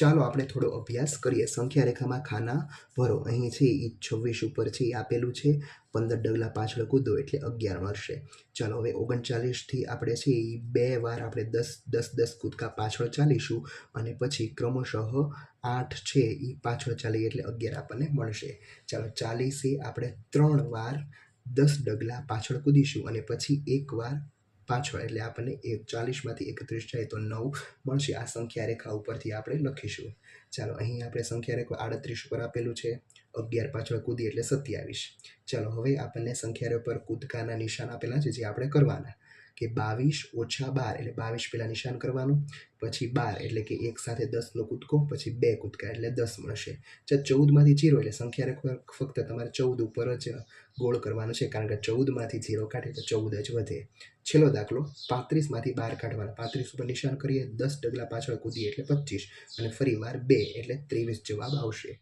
ચાલો આપણે થોડો અભ્યાસ કરીએ. સંખ્યા રેખામાં ખાના ભરો. અહીં છે એ છવ્વીસ ઉપર છે એ આપેલું છે. પંદર ડગલા પાછળ કૂદો એટલે અગિયાર મળશે. ચાલો હવે ઓગણચાલીસથી આપણે છે એ બે વાર આપણે દસ દસ દસ કૂદકા પાછળ ચાલીશું અને પછી ક્રમશઃ આઠ છે એ પાછળ ચાલીએ એટલે અગિયાર આપણને મળશે. ચાલો ચાલીસે આપણે ત્રણ વાર દસ ડગલા પાછળ કૂદીશું અને પછી એક વાર પાછળ, એટલે આપણને એક ચાલીસમાંથી એકત્રીસ જાય તો નવ મળશે. આ સંખ્યા રેખા ઉપરથી આપણે લખીશું. ચાલો, અહીં આપણે સંખ્યા રેખા આડત્રીસ ઉપર આપેલું છે. અગિયાર પાછળ કૂદી એટલે સત્યાવીસ. ચાલો, હવે આપણને સંખ્યા પર કૂદકાના નિશાન આપેલા છે, જે આપણે કરવાના. કે બાવીસ ઓછા બાર, એટલે બાવીસ પહેલાં નિશાન કરવાનું, પછી બાર, એટલે કે એક સાથે દસનો કૂદકો, પછી બે કૂદકા, એટલે દસ મળશે. જો ચૌદમાંથી જીરો, એટલે સંખ્યા રાખવા ફક્ત તમારે ચૌદ ઉપર જ ગોળ કરવાનો છે, કારણ કે ચૌદમાંથી જીરો કાઢે તો ચૌદ જ વધે. છેલ્લો દાખલો, પાંત્રીસમાંથી બાર કાઢવાના. પાંત્રીસ ઉપર નિશાન કરીએ, દસ ડગલા પાછળ કૂદીએ, એટલે પચીસ. અને ફરી વાર બે, એટલે ત્રેવીસ જવાબ આવશે.